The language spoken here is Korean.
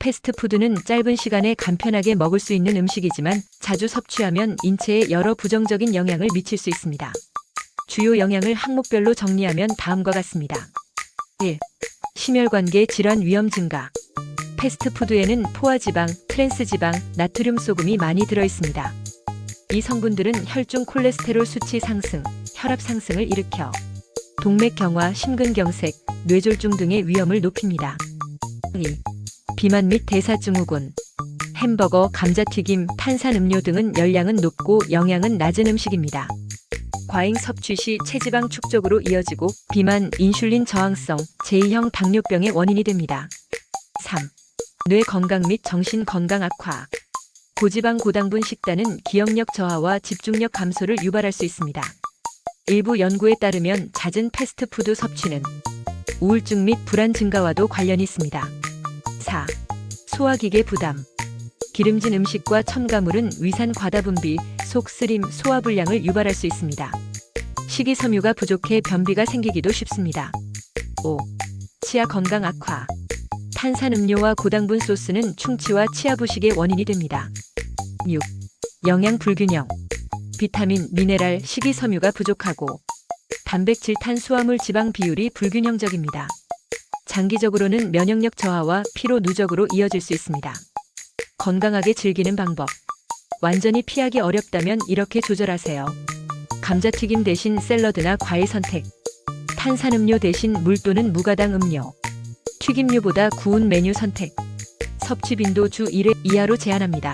패스트푸드는 짧은 시간에 간편하게 먹을 수 있는 음식이지만 자주 섭취하면 인체에 여러 부정적인 영향을 미칠 수 있습니다. 주요 영향을 항목별로 정리하면 다음과 같습니다. 1. 심혈관계 질환 위험 증가. 패스트푸드에는 포화지방, 트랜스지방, 나트륨 소금이 많이 들어 있습니다. 이 성분들은 혈중 콜레스테롤 수치 상승, 혈압 상승을 일으켜 동맥경화, 심근경색, 뇌졸중 등의 위험을 높입니다. 2. 비만 및 대사증후군. 햄버거, 감자튀김, 탄산음료 등은 열량은 높고 영양은 낮은 음식입니다. 과잉 섭취 시 체지방 축적으로 이어지고 비만, 인슐린 저항성, 제2형 당뇨병의 원인이 됩니다. 3. 뇌 건강 및 정신 건강 악화. 고지방 고당분 식단은 기억력 저하와 집중력 감소를 유발할 수 있습니다. 일부 연구에 따르면 잦은 패스트푸드 섭취는 우울증 및 불안 증가와도 관련이 있습니다. 4. 소화기계 부담. 기름진 음식과 첨가물은 위산 과다 분비, 속 쓰림, 소화 불량을 유발할 수 있습니다. 식이섬유가 부족해 변비가 생기기도 쉽습니다. 5. 치아 건강 악화. 탄산 음료와 고당분 소스는 충치와 치아 부식의 원인이 됩니다. 6. 영양 불균형. 비타민, 미네랄, 식이섬유가 부족하고 단백질, 탄수화물, 지방 비율이 불균형적입니다. 장기적으로는 면역력 저하와 피로 누적으로 이어질 수 있습니다. 건강하게 즐기는 방법. 완전히 피하기 어렵다면 이렇게 조절하세요. 감자튀김 대신 샐러드나 과일 선택. 탄산음료 대신 물 또는 무가당 음료. 튀김류보다 구운 메뉴 선택. 섭취 빈도 주 1회 이하로 제한합니다.